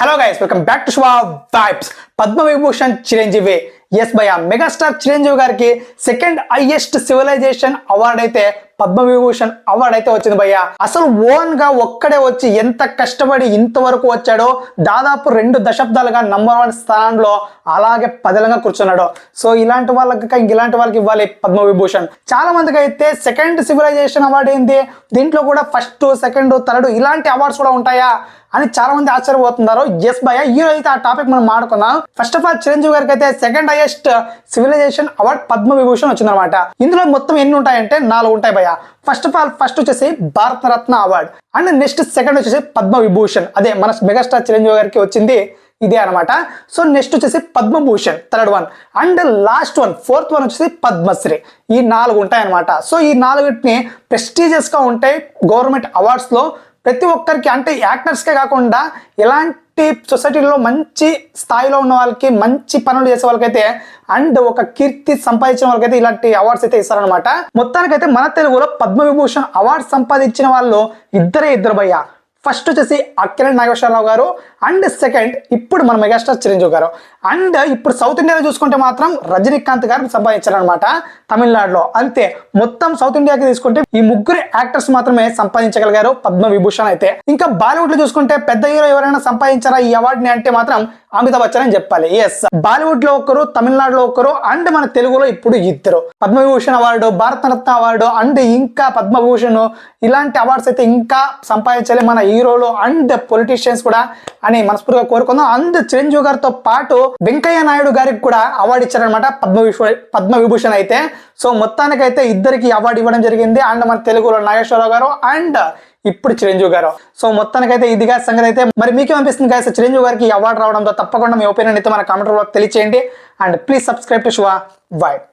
Hello guys welcome back to Shubha vibes Padma Vibhushan Chiranjeevi yes భయ megastar Chiranjeevi గారికి second highest civilization award అయితే Padma Vibhushan award అయితే వచ్చింది భయ్య అసలు ఓన్గా ఒక్కడే వచ్చి ఎంత కష్టపడి ఇంతవరకు వచ్చాడో దాదాపు రెండు దశాబ్దాలుగా నంబర్ వన్ స్థానంలో అలాగే పదలంగా కూర్చున్నాడు. సో ఇలాంటి వాళ్ళకి ఇంక ఇలాంటి వాళ్ళకి ఇవ్వాలి పద్మవిభూషణ్ చాలా మందికి అయితే సెకండ్ సివిలైజేషన్ అవార్డు ఏంది? దీంట్లో కూడా ఫస్ట్ సెకండ్ థర్డ్ ఇలాంటి అవార్డ్స్ కూడా ఉంటాయా? అని చాలా మంది ఆశ్చర్యపోతున్నారు. ఎస్ భయ ఈ రోజు అయితే ఆ టాపిక్ మనం మాడుకుందాం ఫస్ట్ ఆఫ్ ఆల్ చిరంజీవి గారికి అయితే second highest civilization award Padma Vibhushan వచ్చిందనమాట ఇందులో మొత్తం ఎన్ని ఉంటాయంటే నాలుగు ఉంటాయి భయ ఫస్ట్ ఆఫ్ ఆల్ ఫస్ట్ వచ్చేసి Bharat Ratna award and next second వచ్చేసి పద్మ విభూషణ్ అదే మన మెగాస్టార్ చిరంజీవి గారికి వచ్చింది ఇదే అనమాట సో నెక్స్ట్ వచ్చేసి Padma Bhushan third one and last one fourth one వచ్చేసి పద్మశ్రీ ఈ నాలుగు ఉంటాయి అనమాట సో ఈ నాలుగుని ప్రెస్టీజియస్గా ఉంటాయి గవర్నమెంట్ అవార్డ్స్లో ప్రతి ఒక్కరికి అంటే యాక్టర్స్కే కాకుండా ఎలాంటి సొసైటీలో మంచి స్థాయిలో ఉన్న వాళ్ళకి మంచి పనులు చేసే వాళ్ళకైతే అండ్ ఒక కీర్తి సంపాదించిన వాళ్ళకైతే ఇలాంటి అవార్డ్స్ అయితే ఇస్తారనమాట మొత్తానికైతే మన తెలుగులో పద్మవిభూషణ్ అవార్డు సంపాదించిన వాళ్ళు ఇద్దరే ఇద్దరు భయ్యా. ఫస్ట్ వచ్చేసి అక్కిరణ్ నాగేశ్వరరావు గారు అండ్ సెకండ్ ఇప్పుడు మన మెగాస్టార్ చిరంజీవి గారు. అండ్ ఇప్పుడు సౌత్ ఇండియాలో చూసుకుంటే మాత్రం రజనీకాంత్ గారిని సంపాదించారనమాట తమిళనాడులో. అంతే మొత్తం సౌత్ ఇండియాకి తీసుకుంటే ఈ ముగ్గురు యాక్టర్స్ మాత్రమే సంపాదించగలిగారు పద్మ విభూషణ్ అయితే. ఇంకా బాలీవుడ్లో చూసుకుంటే పెద్ద హీరో ఎవరైనా సంపాదించారా ఈ అవార్డుని అంటే మాత్రం అమితాబ్ బచ్చన్ అని చెప్పాలి. ఎస్ బాలీవుడ్లో ఒకరు తమిళనాడులో ఒకరు అండ్ మన తెలుగులో ఇప్పుడు ఇద్దరు. Padma Vibhushan award Bharat Ratna award and ఇంకా పద్మభూషణ్ ఇలాంటి అవార్డ్స్ అయితే ఇంకా సంపాదించాలి మన హీరోలు అండ్ పొలిటీషియన్స్ కూడా అని మనస్ఫూర్తిగా కోరుకుందాం. అండ్ చిరంజీవి గారితో పాటు వెంకయ్య నాయుడు గారికి కూడా అవార్డు ఇచ్చారనమాట పద్మవిభూషణ్ పద్మవిభూషణ్ అయితే. సో మొత్తానికైతే ఇద్దరికి అవార్డు ఇవ్వడం జరిగింది. అండ్ మన తెలుగులో నాగేశ్వరరావు గారు అండ్ ఇప్పుడు చిరంజీవి గారు. సో మొత్తానికైతే ఇదిగా సంగతి అయితే. మరి మీకేమనిపిస్తుంది గాయస్ చిరంజీవి గారికి అవార్డు రావడంతో తప్పకుండా మీ ఒపీనియన్ అయితే మన కామెంట్ తెలియచేయండి. And please subscribe to Shuva vibes